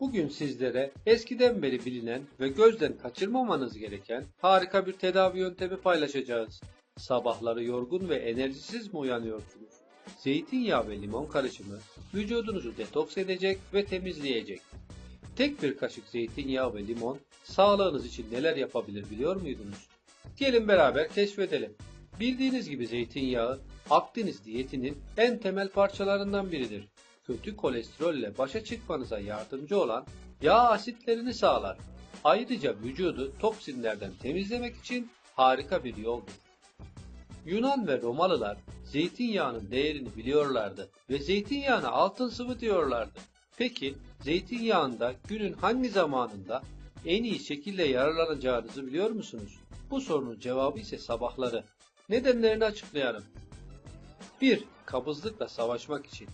Bugün sizlere eskiden beri bilinen ve gözden kaçırmamanız gereken harika bir tedavi yöntemi paylaşacağız. Sabahları yorgun ve enerjisiz mi uyanıyorsunuz? Zeytinyağı ve limon karışımı vücudunuzu detoks edecek ve temizleyecek. Tek bir kaşık zeytinyağı ve limon sağlığınız için neler yapabilir biliyor muydunuz? Gelin beraber keşfedelim. Bildiğiniz gibi zeytinyağı Akdeniz diyetinin en temel parçalarından biridir. Kötü kolesterolle başa çıkmanıza yardımcı olan yağ asitlerini sağlar. Ayrıca vücudu toksinlerden temizlemek için harika bir yoldur. Yunan ve Romalılar zeytinyağının değerini biliyorlardı ve zeytinyağına altın sıvı diyorlardı. Peki zeytinyağında günün hangi zamanında en iyi şekilde yararlanacağınızı biliyor musunuz? Bu sorunun cevabı ise sabahları. Nedenlerini açıklayalım. 1. Kabızlıkla savaşmak için.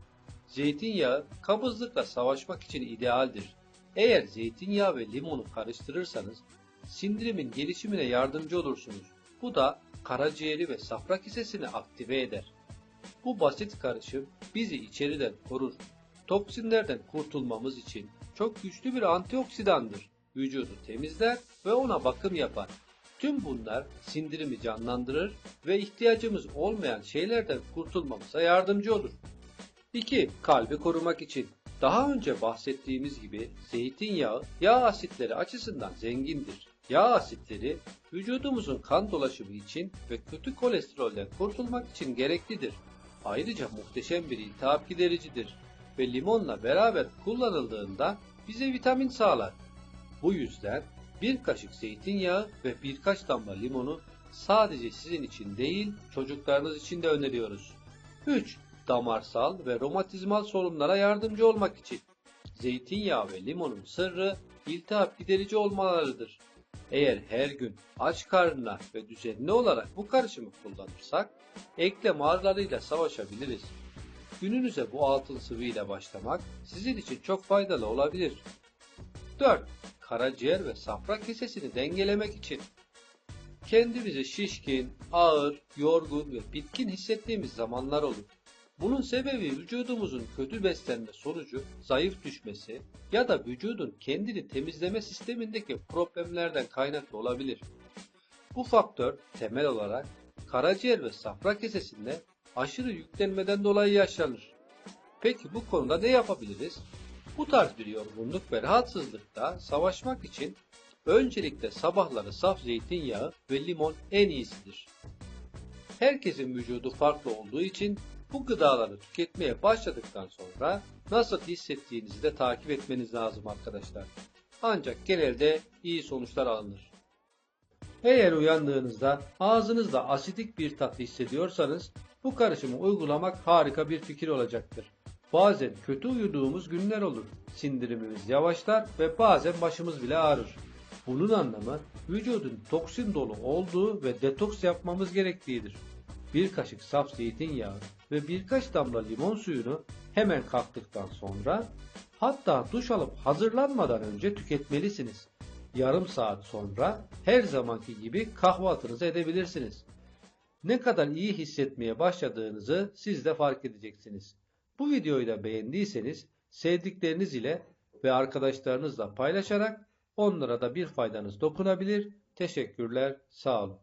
Zeytinyağı kabızlıkla savaşmak için idealdir. Eğer zeytinyağı ve limonu karıştırırsanız sindirimin gelişimine yardımcı olursunuz. Bu da karaciğeri ve safra kesesini aktive eder. Bu basit karışım bizi içeriden korur. Toksinlerden kurtulmamız için çok güçlü bir antioksidandır. Vücudu temizler ve ona bakım yapar. Tüm bunlar sindirimi canlandırır ve ihtiyacımız olmayan şeylerden kurtulmamıza yardımcı olur. 2. Kalbi korumak için. Daha önce bahsettiğimiz gibi zeytinyağı yağ asitleri açısından zengindir. Yağ asitleri vücudumuzun kan dolaşımı için ve kötü kolesterolden kurtulmak için gereklidir. Ayrıca muhteşem bir iltihap gidericidir ve limonla beraber kullanıldığında bize vitamin sağlar. Bu yüzden bir kaşık zeytinyağı ve birkaç damla limonu sadece sizin için değil çocuklarınız için de öneriyoruz. 3. Damarsal ve romatizmal sorunlara yardımcı olmak için. Zeytinyağı ve limonun sırrı iltihap giderici olmalarıdır. Eğer her gün aç karnına ve düzenli olarak bu karışımı kullanırsak eklem ağrılarıyla savaşabiliriz. Gününüze bu altın sıvı ile başlamak sizin için çok faydalı olabilir. 4. Karaciğer ve safra kesesini dengelemek için. Kendimizi şişkin, ağır, yorgun ve bitkin hissettiğimiz zamanlar olur. Bunun sebebi vücudumuzun kötü beslenme sonucu zayıf düşmesi ya da vücudun kendini temizleme sistemindeki problemlerden kaynaklı olabilir. Bu faktör temel olarak karaciğer ve safra kesesinde aşırı yüklenmeden dolayı yaşanır. Peki bu konuda ne yapabiliriz? Bu tarz bir yorgunluk ve rahatsızlıkta savaşmak için öncelikle sabahları saf zeytinyağı ve limon en iyisidir. Herkesin vücudu farklı olduğu için bu gıdaları tüketmeye başladıktan sonra nasıl hissettiğinizi de takip etmeniz lazım arkadaşlar. Ancak genelde iyi sonuçlar alınır. Eğer uyandığınızda ağzınızda asidik bir tat hissediyorsanız bu karışımı uygulamak harika bir fikir olacaktır. Bazen kötü uyuduğumuz günler olur. Sindirimimiz yavaşlar ve bazen başımız bile ağrır. Bunun anlamı vücudun toksin dolu olduğu ve detoks yapmamız gerektiğidir. Bir kaşık saf zeytinyağı ve birkaç damla limon suyunu hemen kalktıktan sonra hatta duş alıp hazırlanmadan önce tüketmelisiniz. Yarım saat sonra her zamanki gibi kahvaltınızı edebilirsiniz. Ne kadar iyi hissetmeye başladığınızı siz de fark edeceksiniz. Bu videoyu da beğendiyseniz sevdikleriniz ile ve arkadaşlarınızla paylaşarak onlara da bir faydanız dokunabilir. Teşekkürler, sağ olun.